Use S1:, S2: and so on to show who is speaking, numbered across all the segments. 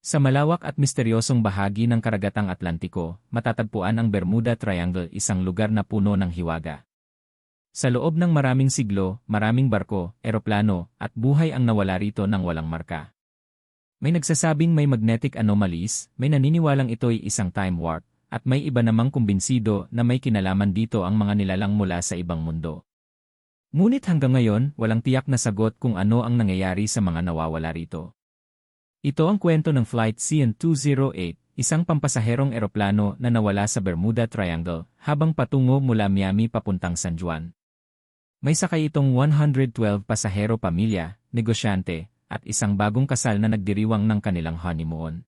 S1: Sa malawak at misteryosong bahagi ng karagatang Atlantiko, matatagpuan ang Bermuda Triangle isang lugar na puno ng hiwaga. Sa loob ng maraming siglo, maraming barko, eroplano, at buhay ang nawala rito ng walang marka. May nagsasabing may magnetic anomalies, may naniniwalang ito'y isang time warp, at may iba namang kumbinsido na may kinalaman dito ang mga nilalang mula sa ibang mundo. Ngunit hanggang ngayon, walang tiyak na sagot kung ano ang nangyayari sa mga nawawala rito. Ito ang kwento ng Flight CN-208, isang pampasaherong eroplano na nawala sa Bermuda Triangle habang patungo mula Miami papuntang San Juan. May sakay itong 112 pasahero pamilya, negosyante, at isang bagong kasal na nagdiriwang ng kanilang honeymoon.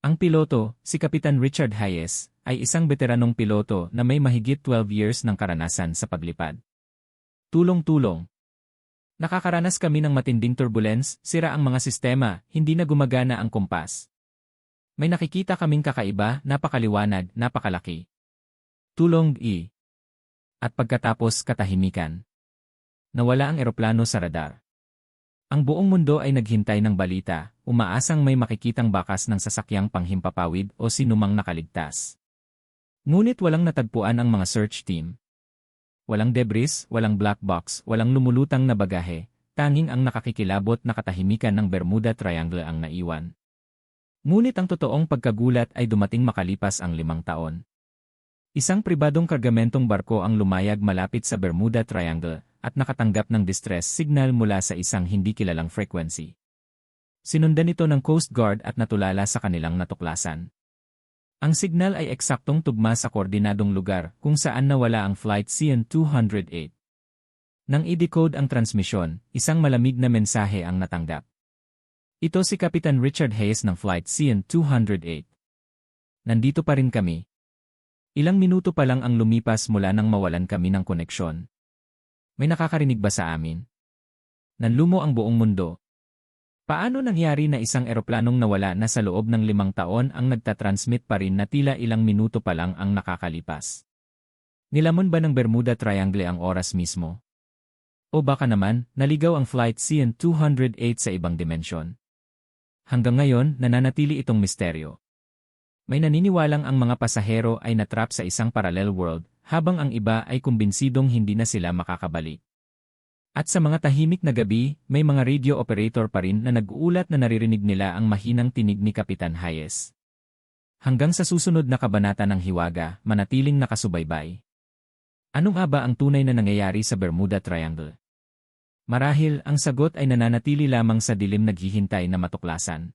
S1: Ang piloto, si Kapitan Richard Hayes, ay isang veteranong piloto na may mahigit 12 years ng karanasan sa paglipad. Tulong-tulong, Nakakaranas kami ng matinding turbulence, sira ang mga sistema, hindi na gumagana ang kumpas. May nakikita kaming kakaiba, napakaliwanag, napakalaki. Tulong E. At pagkatapos katahimikan. Nawala ang eroplano sa radar. Ang buong mundo ay naghintay ng balita, umaasang may makikitang bakas ng sasakyang panghimpapawid o sinumang nakaligtas. Ngunit walang natagpuan ang mga search team, Walang debris, walang black box, walang lumulutang na bagahe, tanging ang nakakikilabot na katahimikan ng Bermuda Triangle ang naiwan. Ngunit ang totoong pagkagulat ay dumating makalipas ang limang taon. Isang pribadong kargamentong barko ang lumayag malapit sa Bermuda Triangle at nakatanggap ng distress signal mula sa isang hindi kilalang frequency. Sinundan ito ng Coast Guard at natulala sa kanilang natuklasan. Ang signal ay eksaktong tugma sa koordinadong lugar kung saan nawala ang Flight CN-208. Nang i-decode ang transmisyon, isang malamig na mensahe ang natanggap. Ito si Kapitan Richard Hayes ng Flight CN-208. Nandito pa rin kami. Ilang minuto pa lang ang lumipas mula nang mawalan kami ng koneksyon. May nakakarinig ba sa amin? Nanlumo ang buong mundo, Paano nangyari na isang eroplanong nawala na sa loob ng limang taon ang nagtatransmit pa rin na tila ilang minuto pa lang ang nakakalipas? Nilamon ba ng Bermuda Triangle ang oras mismo? O baka naman, naligaw ang Flight CN-208 sa ibang dimensyon? Hanggang ngayon, nananatili itong misteryo. May naniniwalang ang mga pasahero ay natrap sa isang parallel world, habang ang iba ay kumbinsidong hindi na sila makakabalik. At sa mga tahimik na gabi, may mga radio operator pa rin na nag-uulat na naririnig nila ang mahinang tinig ni Kapitan Hayes. Hanggang sa susunod na kabanata ng Hiwaga, manatiling nakasubaybay. Ano nga ba ang tunay na nangyayari sa Bermuda Triangle? Marahil, ang sagot ay nananatili lamang sa dilim naghihintay na matuklasan.